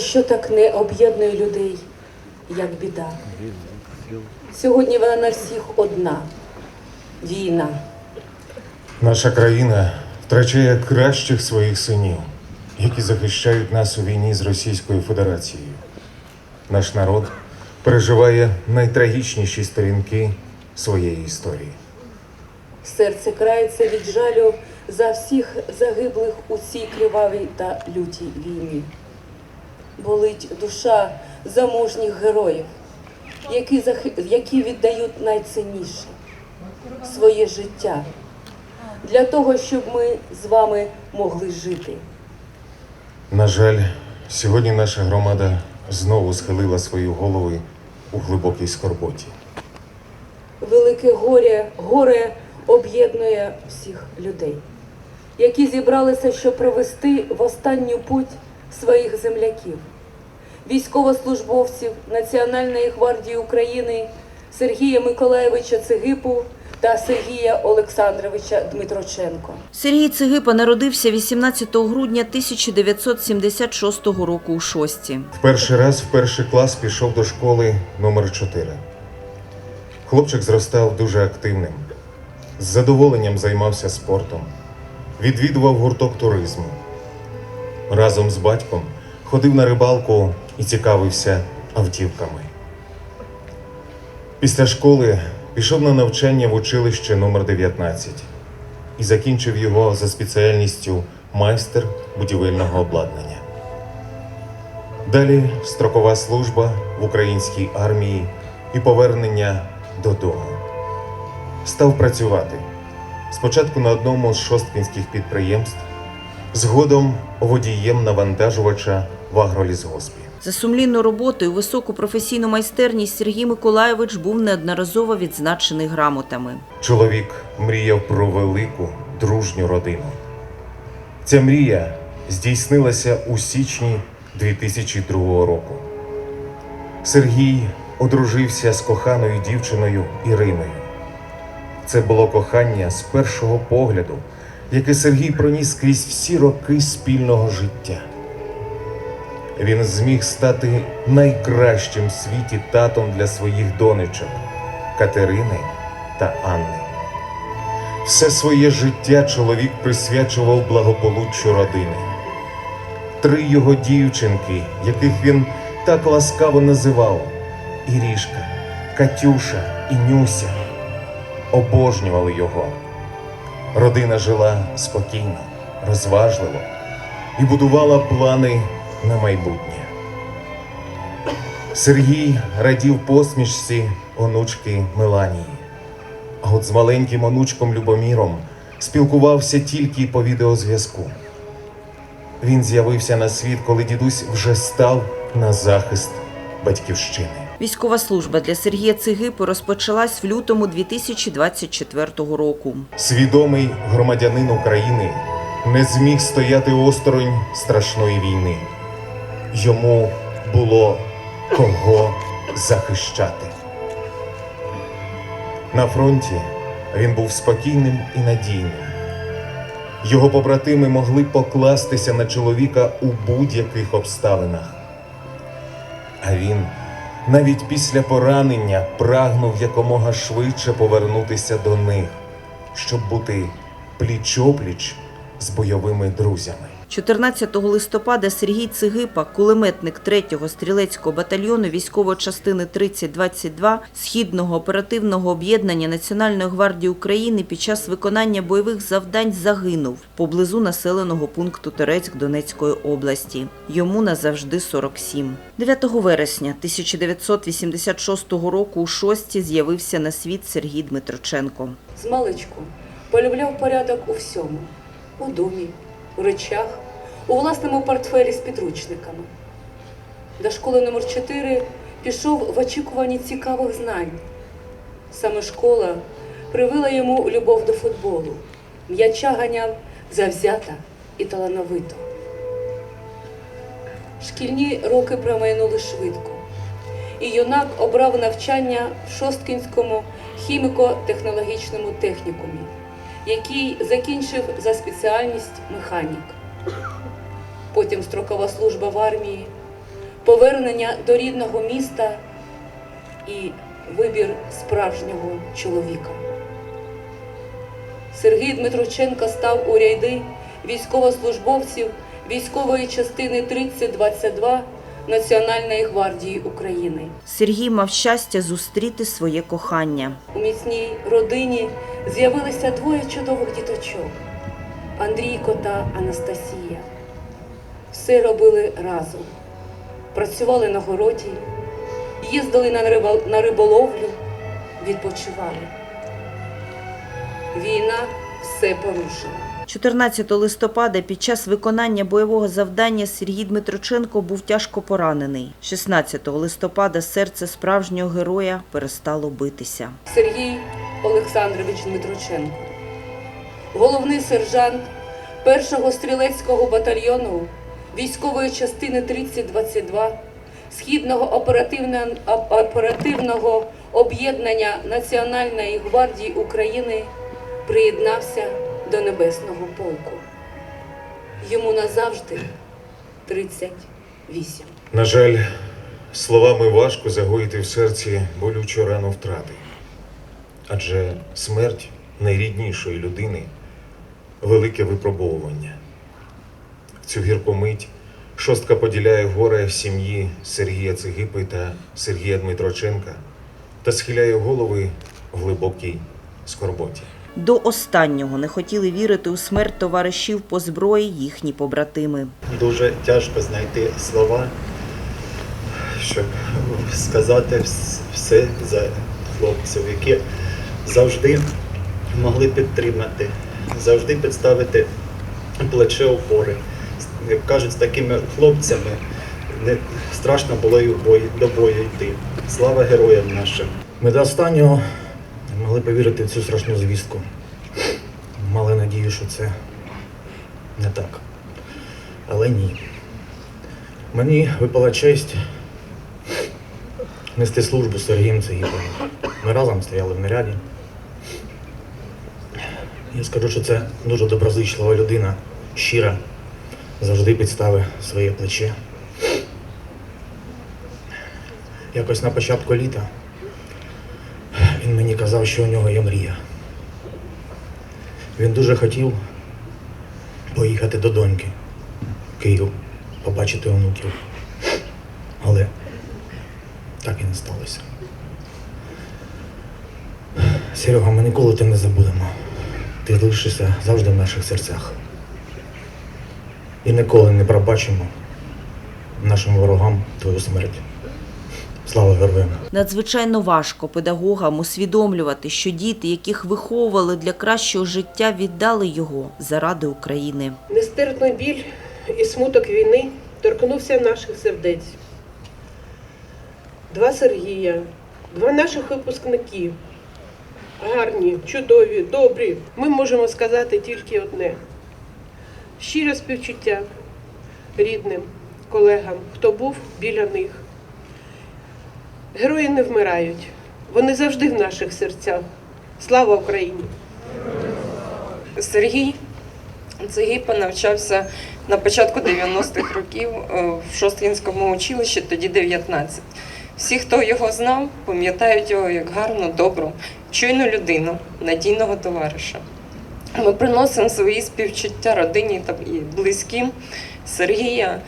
Що так не об'єднує людей, як біда? Сьогодні вона на всіх одна війна. Наша країна втрачає кращих своїх синів, які захищають нас у війні з Російською Федерацією. Наш народ переживає найтрагічніші сторінки своєї історії. Серце крається від жалю за всіх загиблих у цій кривавій та лютій війні. Болить душа замужніх героїв, які, які віддають найцінніше своє життя для того, щоб ми з вами могли жити. На жаль, сьогодні наша громада знову схилила свої голови у глибокій скорботі. Велике горе, горе об'єднує всіх людей, які зібралися, щоб привести в останню путь своїх земляків, військовослужбовців Національної гвардії України Сергія Миколаєвича Цигипу та Сергія Олександровича Дмитроченко. Сергій Цигипа народився 18 грудня 1976 року у Шості. В перший раз в перший клас пішов до школи номер 4 Хлопчик зростав дуже активним, з задоволенням займався спортом, відвідував гурток туризму. Разом з батьком ходив на рибалку і цікавився автівками. Після школи пішов на навчання в училище номер 19 і закінчив його за спеціальністю майстер будівельного обладнання. Далі строкова служба в українській армії і повернення додому. Став працювати спочатку на одному з шосткінських підприємств, згодом водієм навантажувача в агролісгоспі. За сумлінну роботу і високу професійну майстерність Сергій Миколаєвич був неодноразово відзначений грамотами. Чоловік мріяв про велику дружню родину. Ця мрія здійснилася у січні 2002 року. Сергій одружився з коханою дівчиною Іриною. Це було кохання з першого погляду, яке Сергій проніс крізь всі роки спільного життя. Він зміг стати найкращим в світі татом для своїх донечок Катерини та Анни. Все своє життя чоловік присвячував благополуччю родини. Три його дівчинки, яких він так ласкаво називав Ірішка, Катюша і Нюся, обожнювали його. Родина жила спокійно, розважливо і будувала плани на майбутнє. Сергій радів посмішці онучки Меланії. А от з маленьким онучком Любоміром спілкувався тільки по відеозв'язку. Він з'явився на світ, коли дідусь вже став на захист батьківщини. Військова служба для Сергія Цигипи розпочалась в лютому 2024 року. Свідомий громадянин України не зміг стояти осторонь страшної війни. Йому було кого захищати. На фронті він був спокійним і надійним. Його побратими могли покластися на чоловіка у будь-яких обставинах. А він навіть після поранення прагнув якомога швидше повернутися до них, щоб бути пліч-опліч з бойовими друзями. 14 листопада Сергій Цигипа, кулеметник 3-го стрілецького батальйону військової частини 3022 Східного оперативного об'єднання Національної гвардії України під час виконання бойових завдань загинув поблизу населеного пункту Терецьк Донецької області. Йому назавжди 47. 9 вересня 1986 року у Шості з'явився на світ Сергій Дмитроченко. З маличку полюбляв порядок у всьому, у домі, у речах, у власному портфелі з підручниками. До школи номер 4 пішов в очікуванні цікавих знань. Саме школа привила йому любов до футболу. М'яча ганяв завзята і талановито. Шкільні роки промайнули швидко, і юнак обрав навчання в Шосткінському хіміко-технологічному технікумі, який закінчив за спеціальність механік. Потім строкова служба в армії, повернення до рідного міста і вибір справжнього чоловіка. Сергій Дмитроченко став у ряди військовослужбовців військової частини 3022 Національної гвардії України. Сергій мав щастя зустріти своє кохання. У міцній родині з'явилися двоє чудових діточок Андрійко та Анастасія. Все робили разом. Працювали на городі, їздили на риболовлю, відпочивали. Війна все порушила. 14 листопада під час виконання бойового завдання Сергій Дмитроченко був тяжко поранений. 16 листопада серце справжнього героя перестало битися. Сергій Олександрович Дмитроченко, головний сержант першого стрілецького батальйону військової частини 3022 Східного оперативно- оперативного об'єднання Національної гвардії України приєднався до Небесного полку. Йому назавжди 38. На жаль, словами важко загоїти в серці болючу рану втрати. Адже смерть найріднішої людини велике випробовування. В цю гірку мить шостка поділяє горе сім'ї Сергія Цигипи та Сергія Дмитроченка та схиляє голови в глибокій скорботі. До останнього не хотіли вірити у смерть товаришів по зброї їхні побратими. Дуже тяжко знайти слова, щоб сказати все за хлопців, які завжди могли підтримати, завжди підставити плече опори. Як кажуть, з такими хлопцями не страшно було бої, до бою йти. Слава героям нашим! Ми до останнього могли повірити в цю страшну звістку. Мали надію, що це не так. Але ні. Мені випала честь нести службу з Сергієм Цегіпом. Ми разом стояли в наряді. Я скажу, що це дуже доброзичлива людина, щира, завжди підстави своє плече. Якось на початку літа він мені казав, що у нього є мрія. Він дуже хотів поїхати до доньки в Київ, побачити онуків. Але так і не сталося. Серега, ми ніколи тебе не забудемо. Ти залишишся завжди в наших серцях. І ніколи не пробачимо нашим ворогам твою смерть. Слава героям! Надзвичайно важко педагогам усвідомлювати, що діти, яких виховували для кращого життя, віддали його заради України. Нестерпний біль і смуток війни торкнувся наших сердець. Два Сергія, два наших випускники. Гарні, чудові, добрі. Ми можемо сказати тільки одне: щире співчуття рідним, колегам, хто був біля них. Герої не вмирають. Вони завжди в наших серцях. Слава Україні! Сергій Цегіпа навчався на початку 90-х років е, в Шосткінському училищі, тоді 19. Всі, хто його знав, пам'ятають його як гарну, добру, чуйну людину, надійного товариша. Ми приносимо свої співчуття родині і близьким Сергія.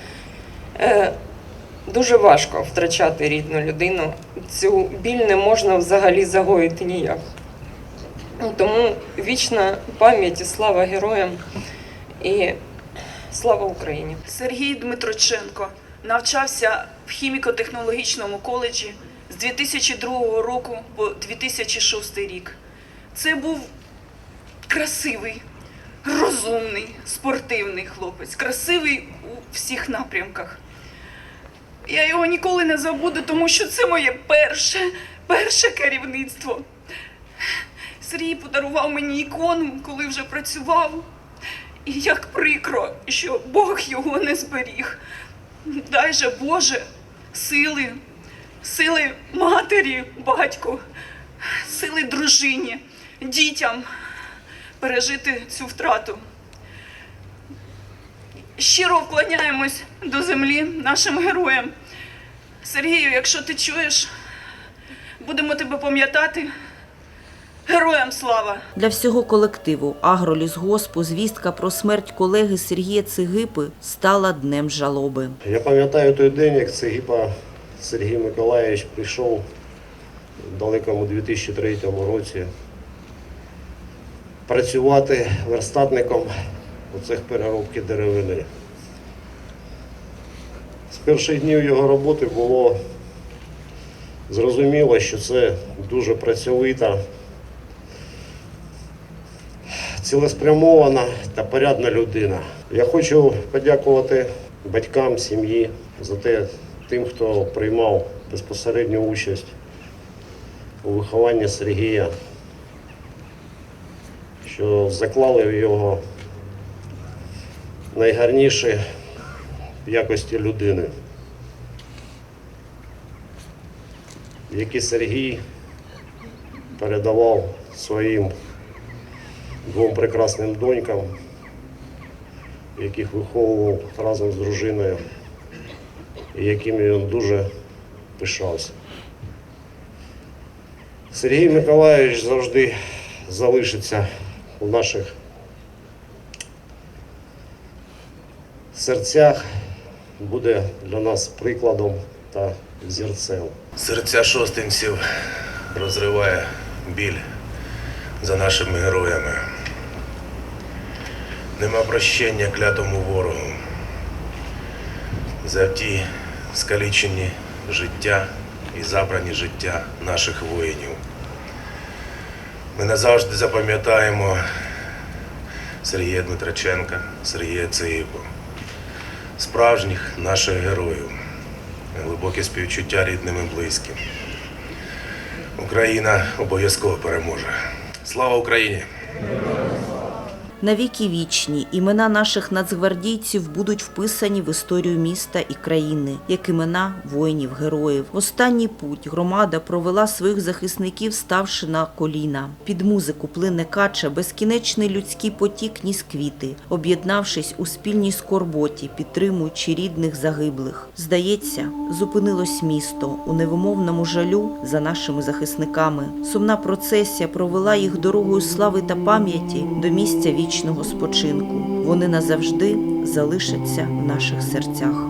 Е, Дуже важко втрачати рідну людину. Цю біль не можна взагалі загоїти ніяк. Тому вічна пам'ять і слава героям і слава Україні. Сергій Дмитроченко навчався в хіміко-технологічному коледжі з 2002 року по 2006 рік. Це був красивий, розумний, спортивний хлопець, красивий у всіх напрямках. Я його ніколи не забуду, тому що це моє перше, перше керівництво. Сергій подарував мені ікону, коли вже працював. І як прикро, що Бог його не зберіг. Дай же Боже сили, сили матері, батьку, сили дружині, дітям пережити цю втрату. Щиро вклоняємось до землі нашим героям. Сергію, якщо ти чуєш, будемо тебе пам'ятати. Героям слава! Для всього колективу агролісгоспу звістка про смерть колеги Сергія Цигипи стала днем жалоби. Я пам'ятаю той день, як Цегіпа Сергій Миколаївич прийшов в далекому 2003 році працювати верстатником у цех переробки деревини. З перших днів його роботи було зрозуміло, що це дуже працьовита, цілеспрямована та порядна людина. Я хочу подякувати батькам, сім'ї за те, тим, хто приймав безпосередню участь у вихованні Сергія, що заклали в його найгарніші якості людини, які Сергій передавав своїм двом прекрасним донькам, яких виховував разом з дружиною, і якими він дуже пишався. Сергій Миколаївич завжди залишиться у наших серцях, буде для нас прикладом та взірцем. Серця шостинців розриває біль за нашими героями. Нема прощення клятому ворогу за ті скалічені життя і забрані життя наших воїнів. Ми назавжди запам'ятаємо Сергія Дмитраченка, Сергія Цеїпу, справжніх наших героїв, глибоке співчуття рідним і близьким. Україна обов'язково переможе. Слава Україні! Навіки вічні імена наших нацгвардійців будуть вписані в історію міста і країни, як імена воїнів-героїв. Останній путь громада провела своїх захисників, ставши на коліна. Під музику плине кача, безкінечний людський потік ніс квіти, об'єднавшись у спільній скорботі, підтримуючи рідних загиблих. Здається, зупинилось місто у невимовному жалю за нашими захисниками. Сумна процесія провела їх дорогою слави та пам'яті до місця вічного спочинку. Вони назавжди залишаться в наших серцях.